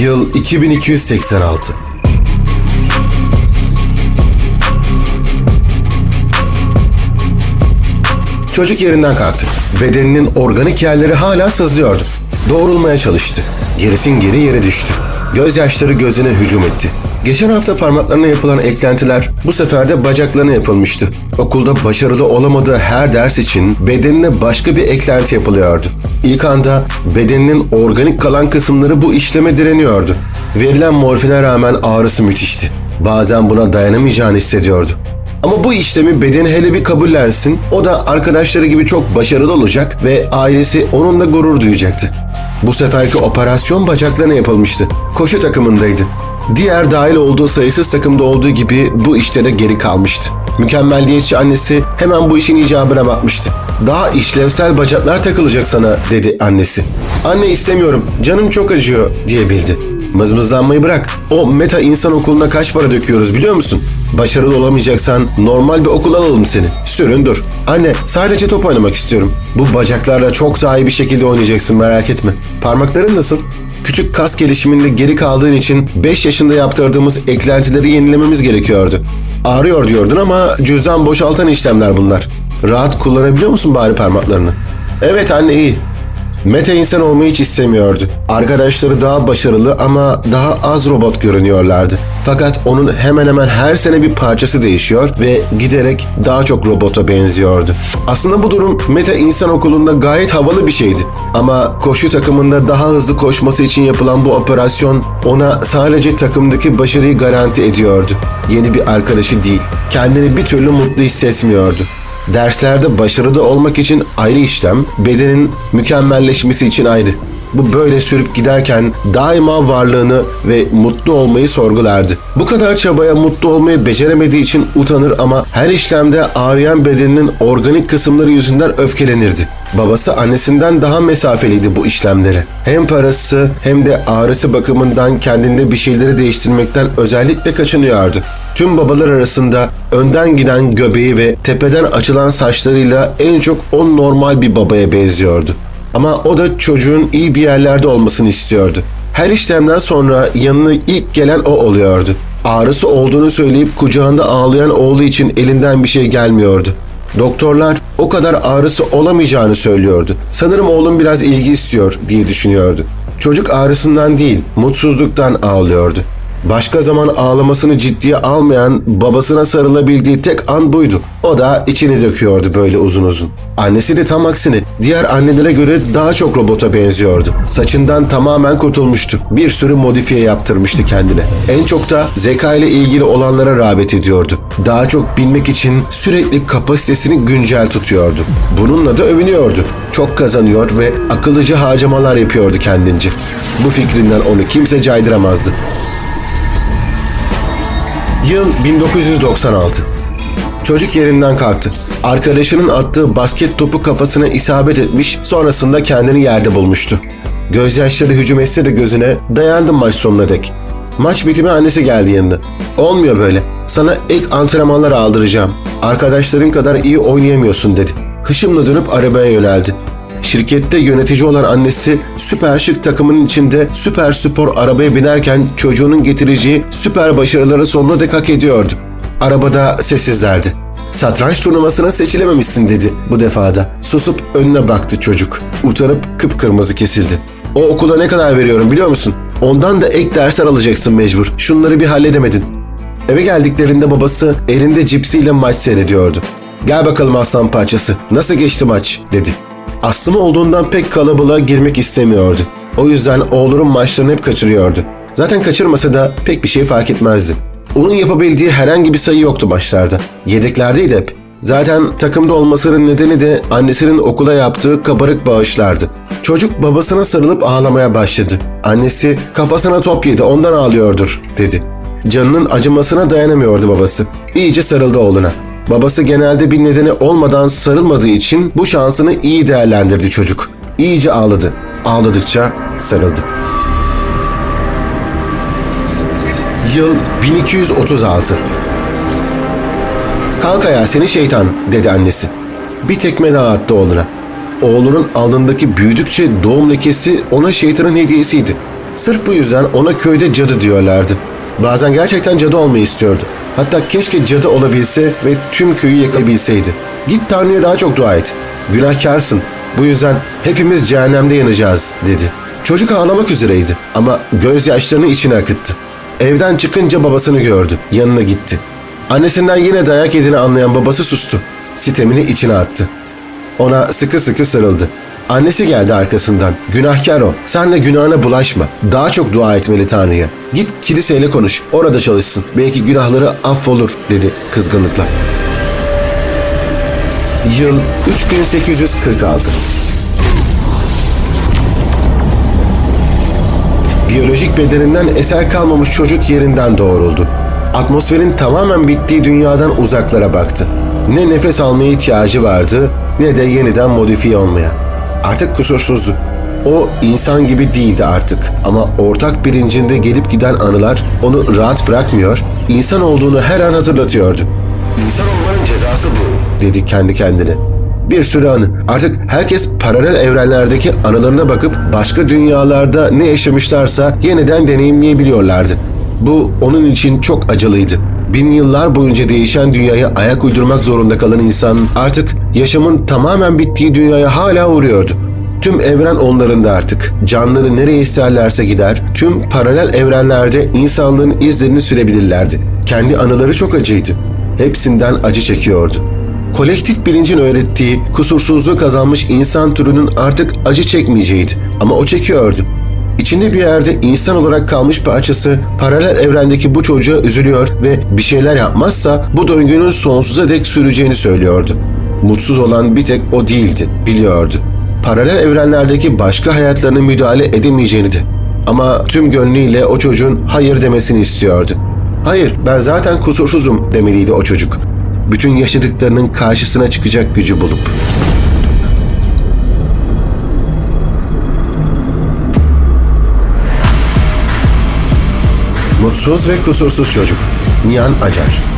Yıl 2286. Çocuk yerinden kalktı. Bedeninin organik yerleri hala sızlıyordu. Doğrulmaya çalıştı. Gerisin geri yere düştü. Gözyaşları gözüne hücum etti. Geçen hafta parmaklarına yapılan eklentiler bu sefer de bacaklarına yapılmıştı. Okulda başarılı olamadığı her ders için bedenine başka bir eklenti yapılıyordu. İlk anda bedeninin organik kalan kısımları bu işleme direniyordu. Verilen morfine rağmen ağrısı müthişti. Bazen buna dayanamayacağını hissediyordu. Ama bu işlemi bedeni hele bir kabullensin, o da arkadaşları gibi çok başarılı olacak ve ailesi onunla gurur duyacaktı. Bu seferki operasyon bacaklarına yapılmıştı. Koşu takımındaydı. Diğer dahil olduğu sayısız takımda olduğu gibi bu işte de geri kalmıştı. Mükemmelliyetçi annesi hemen bu işin icabına bakmıştı. Daha işlevsel bacaklar takılacak sana dedi annesi. Anne istemiyorum, canım çok acıyor diyebildi. Mızmızlanmayı bırak. O meta insan okuluna kaç para döküyoruz biliyor musun? Başarılı olamayacaksan normal bir okul alalım seni. Sürün dur. Anne sadece top oynamak istiyorum. Bu bacaklarla çok daha iyi bir şekilde oynayacaksın merak etme. Parmakların nasıl? Küçük kas gelişiminde geri kaldığın için 5 yaşında yaptırdığımız eklentileri yenilememiz gerekiyordu. Ağrıyor diyordun ama cüzdan boşaltan işlemler bunlar. Rahat kullanabiliyor musun bari parmaklarını? Evet anne iyi. Meta insan olmayı hiç istemiyordu. Arkadaşları daha başarılı ama daha az robot görünüyorlardı. Fakat onun hemen hemen her sene bir parçası değişiyor ve giderek daha çok robota benziyordu. Aslında bu durum Meta insan okulunda gayet havalı bir şeydi. Ama koşu takımında daha hızlı koşması için yapılan bu operasyon ona sadece takımdaki başarıyı garanti ediyordu. Yeni bir arkadaşı değil. Kendini bir türlü mutlu hissetmiyordu. Derslerde başarılı olmak için ayrı işlem, bedenin mükemmelleşmesi için ayrı. Bu böyle sürüp giderken daima varlığını ve mutlu olmayı sorgulardı. Bu kadar çabaya mutlu olmayı beceremediği için utanır ama her işlemde ağrıyan bedeninin organik kısımları yüzünden öfkelenirdi. Babası annesinden daha mesafeliydi bu işlemlere. Hem parası hem de ağrısı bakımından kendinde bir şeyleri değiştirmekten özellikle kaçınıyordu. Tüm babalar arasında önden giden göbeği ve tepeden açılan saçlarıyla en çok o normal bir babaya benziyordu. Ama o da çocuğun iyi bir yerlerde olmasını istiyordu. Her işlemden sonra yanına ilk gelen o oluyordu. Ağrısı olduğunu söyleyip kucağında ağlayan oğlu için elinden bir şey gelmiyordu. Doktorlar o kadar ağrısı olamayacağını söylüyordu. Sanırım oğlum biraz ilgi istiyor diye düşünüyordu. Çocuk ağrısından değil, mutsuzluktan ağlıyordu. Başka zaman ağlamasını ciddiye almayan, babasına sarılabildiği tek an buydu. O da içini döküyordu böyle uzun uzun. Annesi de tam aksine diğer annelere göre daha çok robota benziyordu. Saçından tamamen kurtulmuştu. Bir sürü modifiye yaptırmıştı kendine. En çok da zeka ile ilgili olanlara rağbet ediyordu. Daha çok bilmek için sürekli kapasitesini güncel tutuyordu. Bununla da övünüyordu. Çok kazanıyor ve akıllıca harcamalar yapıyordu kendince. Bu fikrinden onu kimse caydıramazdı. Yıl 1996. Çocuk yerinden kalktı. Arkadaşının attığı basket topu kafasına isabet etmiş, sonrasında kendini yerde bulmuştu. Gözyaşları hücum etse de gözüne dayandı maç sonuna dek. Maç bitimi annesi geldi yanına. Olmuyor böyle. Sana ek antrenmanlar aldıracağım. Arkadaşların kadar iyi oynayamıyorsun dedi. Hışımla dönüp arabaya yöneldi. Şirkette yönetici olan annesi süper şık takımının içinde süper spor arabaya binerken çocuğunun getireceği süper başarıları sonuna dek hak ediyordu. Arabada sessizlerdi. Satranç turnuvasına seçilememişsin dedi bu defada. Susup önüne baktı çocuk. Utanıp kıpkırmızı kesildi. O okula ne kadar veriyorum biliyor musun? Ondan da ek dersler alacaksın mecbur. Şunları bir halledemedin. Eve geldiklerinde babası elinde cipsiyle maç seyrediyordu. Gel bakalım aslan parçası. Nasıl geçti maç? dedi. Aslım olduğundan pek kalabalığa girmek istemiyordu. O yüzden oğlunun maçlarını hep kaçırıyordu. Zaten kaçırmasa da pek bir şey fark etmezdi. Onun yapabildiği herhangi bir sayı yoktu başlarda. Yedeklerdeydi hep. Zaten takımda olmasının nedeni de annesinin okula yaptığı kabarık bağışlardı. Çocuk babasına sarılıp ağlamaya başladı. Annesi kafasına top yedi ondan ağlıyordur dedi. Canının acımasına dayanamıyordu babası. İyice sarıldı oğluna. Babası genelde bir nedeni olmadan sarılmadığı için bu şansını iyi değerlendirdi çocuk. İyice ağladı. Ağladıkça sarıldı. Yıl 1236. Kalk ayağa seni şeytan dedi annesi. Bir tekme daha attı oğluna. Oğlunun alnındaki büyüdükçe doğum lekesi ona şeytanın hediyesiydi. Sırf bu yüzden ona köyde cadı diyorlardı. Bazen gerçekten cadı olmayı istiyordu. Hatta keşke cadı olabilse ve tüm köyü yakabilseydi. Git Tanrı'ya daha çok dua et. Günahkarsın. Bu yüzden hepimiz cehennemde yanacağız dedi. Çocuk ağlamak üzereydi ama gözyaşlarını içine akıttı. Evden çıkınca babasını gördü. Yanına gitti. Annesinden yine dayak yediğini anlayan babası sustu. Sitemini içine attı. Ona sıkı sıkı sarıldı. Annesi geldi arkasından. Günahkar o. Sen de günahına bulaşma. Daha çok dua etmeli Tanrı'ya. Git kiliseyle konuş. Orada çalışsın. Belki günahları affolur dedi kızgınlıkla. Yıl 3846. Biyolojik bedeninden eser kalmamış çocuk yerinden doğruldu. Atmosferin tamamen bittiği dünyadan uzaklara baktı. Ne nefes almaya ihtiyacı vardı ne de yeniden modifiye olmaya. Artık kusursuzdu. O insan gibi değildi artık ama ortak bilincinde gelip giden anılar onu rahat bırakmıyor, insan olduğunu her an hatırlatıyordu. İnsan olmanın cezası bu, dedi kendi kendine. Bir sürü anı. Artık herkes paralel evrenlerdeki anılarına bakıp başka dünyalarda ne yaşamışlarsa yeniden deneyimleyebiliyorlardı. Bu onun için çok acılıydı. Bin yıllar boyunca değişen dünyaya ayak uydurmak zorunda kalan insan artık yaşamın tamamen bittiği dünyaya hala uğruyordu. Tüm evren onlarında artık. Canları nereye isterlerse gider, tüm paralel evrenlerde insanlığın izlerini sürebilirlerdi. Kendi anıları çok acıydı. Hepsinden acı çekiyordu. Kolektif bilincin öğrettiği kusursuzluğu kazanmış insan türünün artık acı çekmeyeceğiydi. Ama o çekiyordu. İçinde bir yerde insan olarak kalmış parçası paralel evrendeki bu çocuğa üzülüyor ve bir şeyler yapmazsa bu döngünün sonsuza dek süreceğini söylüyordu. Mutsuz olan bir tek o değildi, biliyordu. Paralel evrenlerdeki başka hayatlarına müdahale edemeyeceğini de. Ama tüm gönlüyle o çocuğun hayır demesini istiyordu. Hayır, ben zaten kusursuzum demeliydi o çocuk. Bütün yaşadıklarının karşısına çıkacak gücü bulup. Mutsuz ve kusursuz çocuk. Nihan Acar